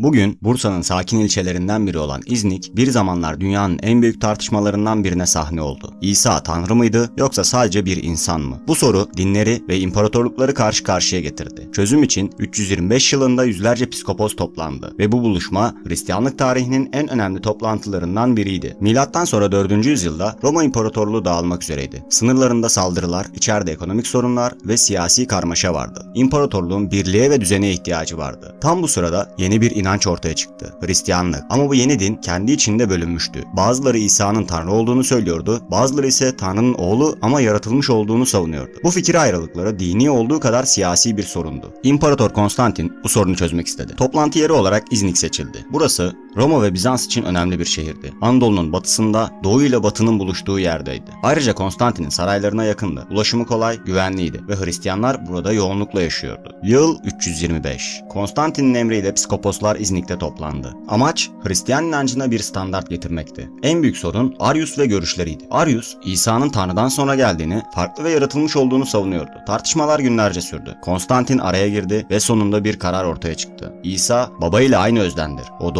Bugün Bursa'nın sakin ilçelerinden biri olan İznik bir zamanlar dünyanın en büyük tartışmalarından birine sahne oldu. İsa tanrı mıydı yoksa sadece bir insan mı? Bu soru dinleri ve imparatorlukları karşı karşıya getirdi. Çözüm için 325 yılında yüzlerce psikopos toplandı ve bu buluşma Hristiyanlık tarihinin en önemli toplantılarından biriydi. Milattan sonra 4. yüzyılda Roma İmparatorluğu dağılmak üzereydi. Sınırlarında saldırılar, içeride ekonomik sorunlar ve siyasi karmaşa vardı. İmparatorluğun birliğe ve düzene ihtiyacı vardı. Tam bu sırada yeni bir inanç ortaya çıktı. Hristiyanlık. Ama bu yeni din kendi içinde bölünmüştü. Bazıları İsa'nın Tanrı olduğunu söylüyordu, bazıları ise Tanrı'nın oğlu ama yaratılmış olduğunu savunuyordu. Bu fikir ayrılıkları dini olduğu kadar siyasi bir sorundu. İmparator Konstantin bu sorunu çözmek istedi. Toplantı yeri olarak İznik seçildi. Burası Roma ve Bizans için önemli bir şehirdi. Anadolu'nun batısında Doğu ile Batı'nın buluştuğu yerdeydi. Ayrıca Konstantin'in saraylarına yakındı. Ulaşımı kolay, güvenliydi ve Hristiyanlar burada yoğunlukla yaşıyordu. Yıl 325. Konstantin'in emriyle psikoposlar İznik'te toplandı. Amaç Hristiyan inancına bir standart getirmekti. En büyük sorun Arius ve görüşleriydi. Arius, İsa'nın Tanrı'dan sonra geldiğini, farklı ve yaratılmış olduğunu savunuyordu. Tartışmalar günlerce sürdü. Konstantin araya girdi ve sonunda bir karar ortaya çıktı. İsa babayla aynı özdendir. O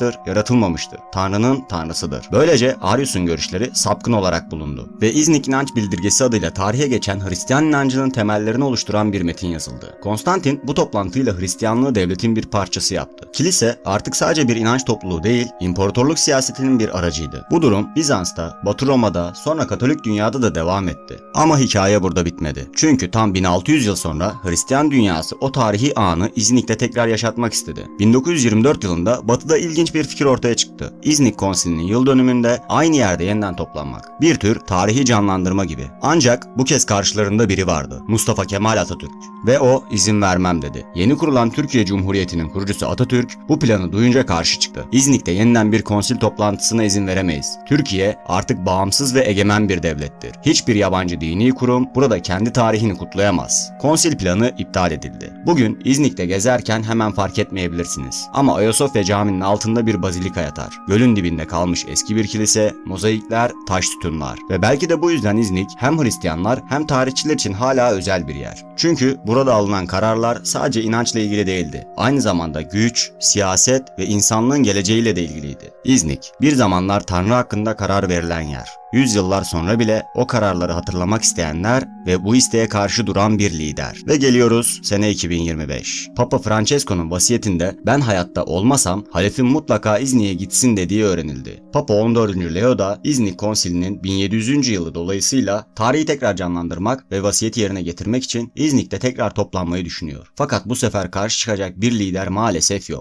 doğmamıştır, yaratılmamıştır. Tanrı'nın tanrısıdır. Böylece Arius'un görüşleri sapkın olarak bulundu ve İznik İnanç Bildirgesi adıyla tarihe geçen Hristiyan inancının temellerini oluşturan bir metin yazıldı. Konstantin bu toplantıyla Hristiyanlığı devletin bir parçası yaptı. Kilise artık sadece bir inanç topluluğu değil, imparatorluk siyasetinin bir aracıydı. Bu durum Bizans'ta, Batı Roma'da, sonra Katolik dünyada da devam etti. Ama hikaye burada bitmedi. Çünkü tam 1600 yıl sonra Hristiyan dünyası o tarihi anı İznik'te tekrar yaşatmak istedi. 1924 yılında Batı'da ilginç bir fikir ortaya çıktı. İznik Konsili'nin yıl dönümünde aynı yerde yeniden toplanmak. Bir tür tarihi canlandırma gibi. Ancak bu kez karşılarında biri vardı. Mustafa Kemal Atatürk. Ve o izin vermem dedi. Yeni kurulan Türkiye Cumhuriyeti'nin kurucusu Atatürk bu planı duyunca karşı çıktı. İznik'te yeniden bir konsil toplantısına izin veremeyiz. Türkiye artık bağımsız ve egemen bir devlettir. Hiçbir yabancı dini kurum burada kendi tarihini kutlayamaz. Konsil planı iptal edildi. Bugün İznik'te gezerken hemen fark etmeyebilirsiniz. Ama Ayasofya Camii'nin altında bir bazilika yatar. Gölün dibinde kalmış eski bir kilise, mozaikler, taş sütunlar. Ve belki de bu yüzden İznik hem Hristiyanlar hem tarihçiler için hala özel bir yer. Çünkü burada alınan kararlar sadece inançla ilgili değildi. Aynı zamanda güç, siyaset ve insanlığın geleceğiyle de ilgiliydi. İznik, bir zamanlar Tanrı hakkında karar verilen yer. Yüzyıllar sonra bile o kararları hatırlamak isteyenler ve bu isteğe karşı duran bir lider. Ve geliyoruz sene 2025. Papa Francesco'nun vasiyetinde ben hayatta olmasam halefim mutlaka İznik'e gitsin dediği öğrenildi. Papa 14. Leo da İznik Konsili'nin 1700. yılı dolayısıyla tarihi tekrar canlandırmak ve vasiyeti yerine getirmek için İznik'te tekrar toplanmayı düşünüyor. Fakat bu sefer karşı çıkacak bir lider maalesef yok.